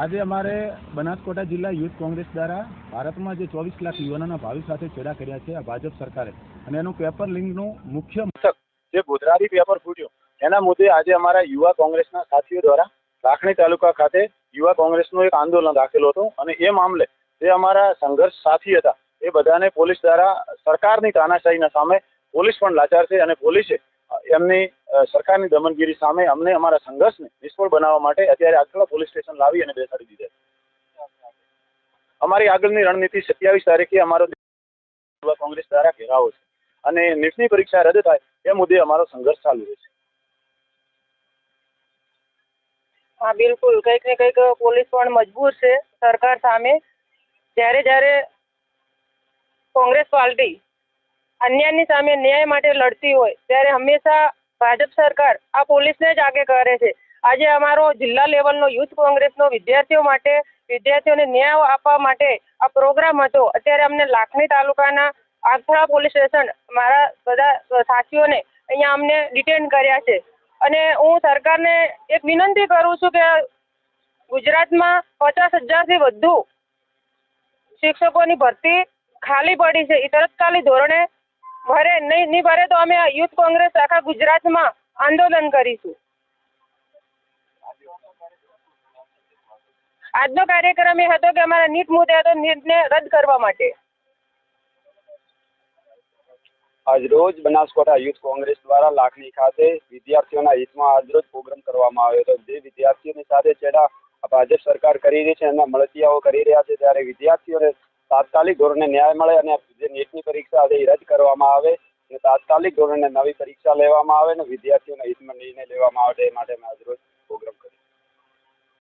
આજે અમારે બનાસકોટા જિલ્લા યુથ કોંગ્રેસ દ્વારા ભારતમાં જે ચોવીસ લાખ યુવાનોના ભાવિ સાથે છેડા કર્યા છે, આ ભાજપ સરકારે. અને એનું પેપર લિંકનું મુખ્ય મથક જે ગોધરાથી પેપર ફૂટ્યો, એના મુદ્દે આજે અમારા યુવા કોંગ્રેસના સાથીઓ દ્વારા લાખણી તાલુકા ખાતે યુવા કોંગ્રેસનું એક આંદોલન રાખેલું હતું. અને એ મામલે જે અમારા સંઘર્ષ સાથી હતા, એ બધાને પોલીસ દ્વારા સરકારની તાનાશાહીના સામે પોલીસ પણ લાચાર છે અને પોલીસે એમની સરકારની દમનગીરી સામે અમને અમારા સંઘર્ષને નિષ્ફળ બનાવવા માટે અત્યારે આગળ પોલીસ સ્ટેશન લાવી અને બેસાડી દીધા. અમારી આગળની રણનીતિ સત્યાવીસ તારીખે અમારો કોંગ્રેસ દ્વારા ઘેરાવો છે અને નીટની પરીક્ષા રદ થાય એ મુદ્દે અમારો સંઘર્ષ ચાલુ રહેશે. હા, બિલકુલ. કંઈક ને કંઈક પોલીસ પણ મજબૂર છે સરકાર સામે. જ્યારે જ્યારે કોંગ્રેસ પાર્ટી અન્યાયની સામે ન્યાય માટે લડતી હોય, ત્યારે હંમેશા ભાજપ સરકાર આ પોલીસને જ આગે કરે છે. આજે અમારો જિલ્લા લેવલનો યુથ કોંગ્રેસનો વિદ્યાર્થીઓ માટે, વિદ્યાર્થીઓને ન્યાય આપવા માટે આ પ્રોગ્રામ હતો. અત્યારે અમને લાખણી તાલુકાના આગથળા પોલીસ સ્ટેશન મારા બધા સાથીઓને અહીંયા અમને ડિટેન કર્યા છે. અને હું સરકારને એક વિનંતી કરું છું કે ગુજરાતમાં પચાસ હજારથી વધુ શિક્ષકોની ભરતી ખાલી પડી છે. એ તત્કાલી ધોરણે ભરે, નહીં નહીં ભરે તો અમે યુથ કોંગ્રેસ આખા ગુજરાતમાં આંદોલન કરીશું. આજનો કાર્યક્રમ એ હતો કે અમારા નીટ મુદ્દે હતો નીટને રદ કરવા માટે. આજરોજ બનાસકાંઠા યુથ કોંગ્રેસ દ્વારા લાખણી ખાતે વિદ્યાર્થીઓના હિતમાં આજરોજ પ્રોગ્રામ કરવામાં આવ્યો હતો. જે વિદ્યાર્થીઓની સાથે છેડા ભાજપ સરકાર કરી રહી છે એના મળતિયાઓ કરી રહ્યા છે, ત્યારે વિદ્યાર્થીઓને તાત્કાલિક ધોરણે ન્યાય મળે અને જે નીટની પરીક્ષા છે એ રદ કરવામાં આવે અને તાત્કાલિક ધોરણે નવી પરીક્ષા લેવામાં આવે અને વિદ્યાર્થીઓના હિતમાં નિર્ણય